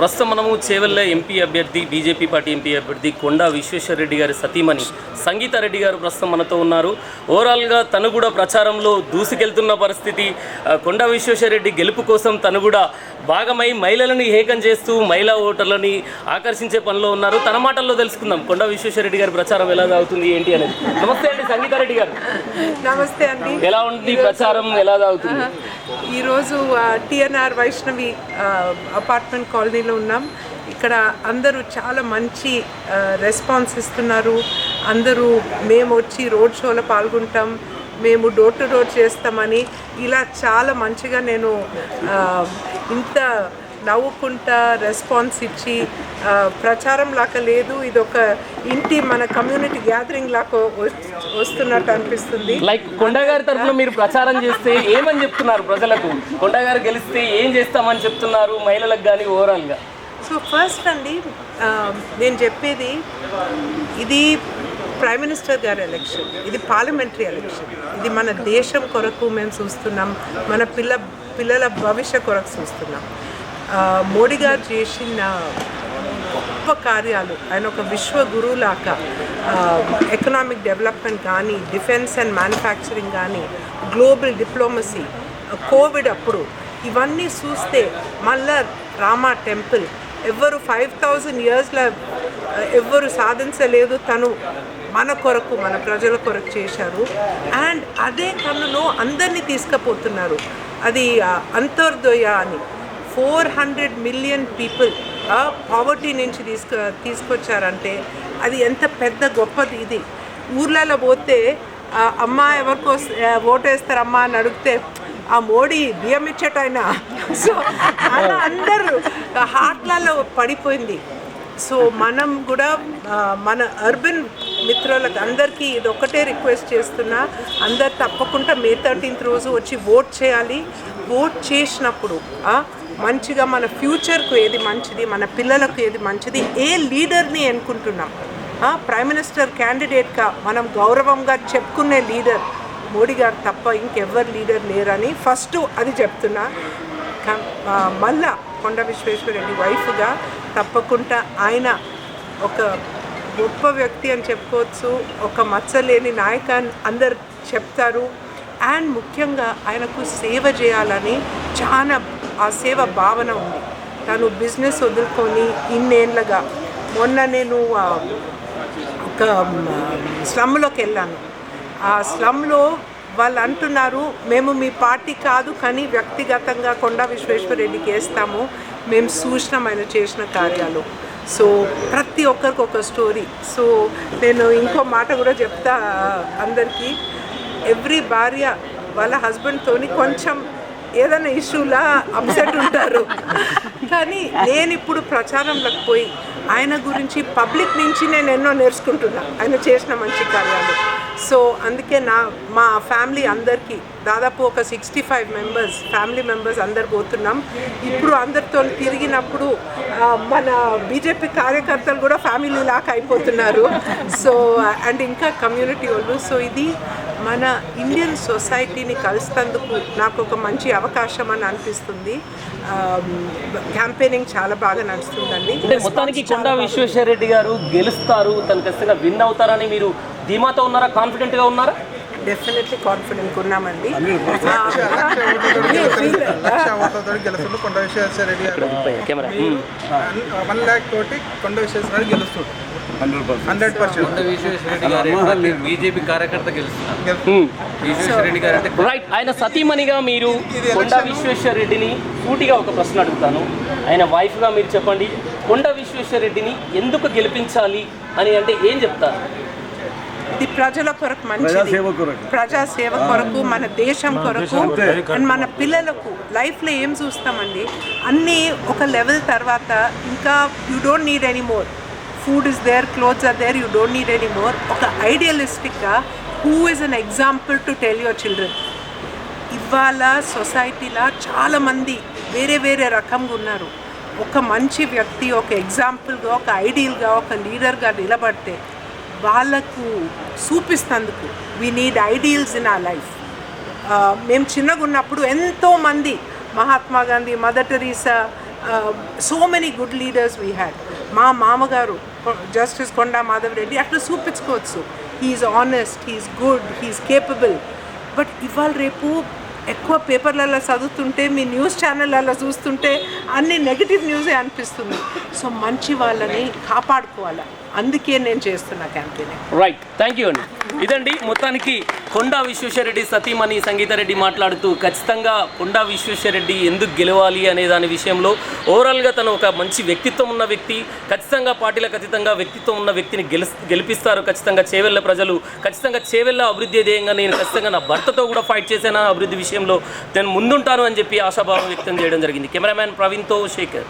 ప్రస్తుతం మనము చేవెళ్ళ ఎంపీ అభ్యర్థి బీజేపీ పార్టీ ఎంపీ అభ్యర్థి కొండా విశ్వేశ్వరరెడ్డి గారి సతీమణి సంగీతారెడ్డి గారు ప్రస్తుతం మనతో ఉన్నారు. ఓవరాల్గా తను కూడా ప్రచారంలో దూసుకెళ్తున్న పరిస్థితి కొండా విశ్వేశ్వరరెడ్డి గెలుపు కోసం తను కూడా భాగమై మహిళలని ఏకం చేస్తూ మహిళా ఓటర్లని ఆకర్షించే పనిలో ఉన్నారు. తన మాటల్లో తెలుసుకుందాం. కొండా విశ్వేశ్వరరెడ్డి గారి ప్రచారం ఎలా సాగుతుంది ఏంటి అనేది. నమస్తే అండి సంగీతారెడ్డి గారు. నమస్తే అండి. ఎలా ఉంది ప్రచారం ఎలా సాగుతుంది? ఈరోజు టిఎన్ఆర్ వైష్ణవి అపార్ట్మెంట్ కాలనీలో ఉన్నాం. ఇక్కడ అందరూ చాలా మంచి రెస్పాన్స్ ఇస్తున్నారు. అందరూ మేము వచ్చి రోడ్ షోలో పాల్గొంటాం. మేము డోర్ టు డోర్ చేస్తామని. ఇలా చాలా మంచిగా నేను ఇంత నవ్వుకుంటా రెస్పాన్స్ ఇచ్చి ప్రచారం లాగా లేదు. ఇది ఒక ఇంటి మన కమ్యూనిటీ గ్యాదరింగ్ లాగా వస్- వస్తున్నట్టు అనిపిస్తుంది. లైక్ కొండ గారి తరఫున మీరు ప్రచారం చేస్తే ఏమని చెప్తున్నారు ప్రజలకు? కొండ గారు గెలిస్తే ఏం చేస్తామని చెప్తున్నారు మహిళలకు కానీ ఓవరాల్గా సో ఫస్ట్ అండి నేను చెప్పేది ఇది ప్రైమ్ మినిస్టర్ గారి ఎలక్షన్ ఇది పార్లమెంటరీ ఎలక్షన్ ఇది మన దేశం కొరకు మేము చూస్తున్నాం. మన పిల్ల పిల్లల భవిష్య కొరకు చూస్తున్నాం. మోడీ గారు చేసిన గొప్ప కార్యాలు. ఆయన ఒక విశ్వ గురువులాక ఎకనామిక్ డెవలప్మెంట్ కానీ డిఫెన్స్ అండ్ మ్యానుఫ్యాక్చరింగ్ కానీ గ్లోబల్ డిప్లొమసీ కోవిడ్ అప్పుడు ఇవన్నీ చూస్తే మళ్ళా రామా టెంపుల్. ఎవరు ఫైవ్ థౌజండ్ ఇయర్స్లో ఎవ్వరు సాధించలేదు తను మన కొరకు మన ప్రజల కొరకు చేశారు. అండ్ అదే కన్నులో అందరినీ తీసుకుపోతున్నారు. అది అంతర్దయ అని. Four hundred million people poverty నుంచి తీసుకు తీసుకొచ్చారంటే అది ఎంత పెద్ద గొప్పది ఇది. ఊర్లలో పోతే అమ్మ ఎవరికో ఓటేస్తారమ్మా అని అడిగితే ఆ మోడీ బియ్యం ఇచ్చేటైన సో అలా అందరూ హార్ట్లలో పడిపోయింది. సో మనం కూడా మన అర్బన్ మిత్రులకు అందరికీ ఇది ఒకటే రిక్వెస్ట్ చేస్తున్నా అందరు తప్పకుండా మే థర్టీన్త్ రోజు వచ్చి ఓట్ చేయాలి. ఓట్ చేసినప్పుడు మంచిగా మన ఫ్యూచర్కు ఏది మంచిది మన పిల్లలకు ఏది మంచిది ఏ లీడర్ని ఎన్నుకుంటున్నాం? ప్రైమ్ మినిస్టర్ క్యాండిడేట్గా మనం గౌరవంగా చెప్పుకునే లీడర్ మోడీ గారు తప్ప ఇంకెవ్వరు లీడర్ లేరని ఫస్ట్ అది చెప్తున్నా. కా- మళ్ళా కొండ విశ్వేశ్వరరెడ్డి వైఫ్గా తప్పకుండా ఆయన ఒక గొప్ప వ్యక్తి అని చెప్పుకోవచ్చు ఒక మచ్చలేని నాయక అందరు చెప్తారు. అండ్ ముఖ్యంగా ఆయనకు సేవ చేయాలని చాలా ఆ సేవ భావన ఉంది. తను బిజినెస్ వదులుకొని ఇన్నేళ్ళగా మొన్న నేను ఒక స్లమ్లోకి వెళ్ళాను. ఆ స్లమ్లో వాళ్ళు అంటున్నారు మేము మీ పార్టీ కాదు కానీ వ్యక్తిగతంగా కొండా విశ్వేశ్వరరెడ్డికి వేస్తాము. మేము చూసినాం ఆయన చేసిన కార్యాలు. సో ప్రతి ఒక్కరికి ఒక స్టోరీ సో నేను ఇంకో మాట కూడా చెప్తా అందరికీ. ఎవ్రీ భార్య వాళ్ళ హస్బెండ్తోని కొంచెం ఏదైనా ఇష్యూలా అప్సెట్ ఉంటారు. కానీ నేను ఇప్పుడు ప్రచారంలోకి పోయి ఆయన గురించి పబ్లిక్ నుంచి నేను ఎన్నో నేర్చుకుంటున్నా. ఆయన చేసిన మంచి కార్యాలు. సో అందుకే నా మా ఫ్యామిలీ అందరికీ దాదాపు ఒక sixty five members family members అందరు పోతున్నాం. ఇప్పుడు అందరితో తిరిగినప్పుడు మన బీజేపీ కార్యకర్తలు కూడా ఫ్యామిలీ లాగా అయిపోతున్నారు. సో అండ్ ఇంకా కమ్యూనిటీ వాళ్ళు. సో ఇది మన ఇండియన్ సొసైటీని కలుస్తందుకు నాకు ఒక మంచి అవకాశం అని అనిపిస్తుంది. క్యాంపెయినింగ్ చాలా బాగా నడుస్తుందండి. మొత్తానికి కొండా విశ్వేశ్వరరెడ్డి గారు గెలుస్తారు తను ఖచ్చితంగా విన్ అవుతారని మీరు ధీమాతో ఉన్నారా కాన్ఫిడెంట్గా ఉన్నారా? డెఫినెట్లీ కాన్ఫిడెంట్ ఉన్నామండి. కొండ విశ్వేశ్వర రెడ్డి గారు. కెమెరా. వన్ ల్యాక్ తోటి కొండ విశ్వేశ్వర రెడ్డి గెలుస్తుండు హండ్రెడ్ పర్సెంట్. విశ్వేశ్వరరెడ్డి గారు బీజేపీ కార్యకర్త గెలుస్తున్నారు. విశ్వేశ్వరరెడ్డి గారు అంటే రైట్ ఆయన సతీమణిగా మీరు కొండా విశ్వేశ్వర రెడ్డిని సూటిగా ఒక ప్రశ్న అడుగుతాను. ఆయన వైఫ్గా మీరు చెప్పండి. కొండా విశ్వేశ్వర రెడ్డిని ఎందుకు గెలిపించాలి అని అంటే ఏం చెప్తారు? ఇది ప్రజల కొరకు మంచిది. ప్రజా సేవ కొరకు మన దేశం కొరకు అండ్ మన పిల్లలకు లైఫ్లో ఏం చూస్తామండి? అన్నీ ఒక లెవెల్ తర్వాత ఇంకా you don't need any more. Food is there clothes are there you don't need any more. ఒక ఐడియలిస్టిక్గా who is an example to tell your children. ఇవాళ సొసైటీలో చాలామంది వేరే వేరే రకంగా ఉన్నారు. ఒక మంచి వ్యక్తి ఒక ఎగ్జాంపుల్గా ఒక ఐడియల్గా ఒక లీడర్గా నిలబడితే వాళ్ళకు చూపిస్తందుకు we need ideals in a life మేము చిన్నగా ఉన్నప్పుడు ఎంతోమంది Mahatma Gandhi Mother Teresa so many good leaders we had మా మామగారు జస్టిస్ కొండా మాధవ్ రెడ్డి అట్లా చూపించుకోవచ్చు. He's honest he's good he's capable but ఇవాళ రేపు ఎక్కువ పేపర్లలో చదువుతుంటే మీ న్యూస్ ఛానళ్ళలో చూస్తుంటే అన్ని నెగిటివ్ న్యూసే అనిపిస్తుంది. సో మంచి వాళ్ళని కాపాడుకోవాలి. అందుకే నేను చేస్తున్నా క్యాంపెయిన్. రైట్ థ్యాంక్ యూ అండి ఇదండి మొత్తానికి కొండా విశ్వేశ్వరరెడ్డి సతీమణి సంగీతారెడ్డి మాట్లాడుతూ ఖచ్చితంగా కొండా విశ్వేశ్వరరెడ్డి ఎందుకు గెలవాలి అనే దాని విషయంలో ఓవరాల్గా తను ఒక మంచి వ్యక్తిత్వం ఉన్న వ్యక్తి ఖచ్చితంగా పార్టీలకు అతీతంగా వ్యక్తిత్వం ఉన్న వ్యక్తిని గెలి గెలిపిస్తారు ఖచ్చితంగా చేవెళ్ళ ప్రజలు ఖచ్చితంగా చేవెళ్ళ అభివృద్ధి ధ్యేయంగా నేను ఖచ్చితంగా నా భర్తతో కూడా ఫైట్ చేశాను అభివృద్ధి విషయంలో. నేను ముందుంటాను అని చెప్పి ఆశాభావం వ్యక్తం చేయడం జరిగింది. కెమెరామ్యాన్ ప్రవీణ్తో శేఖర్.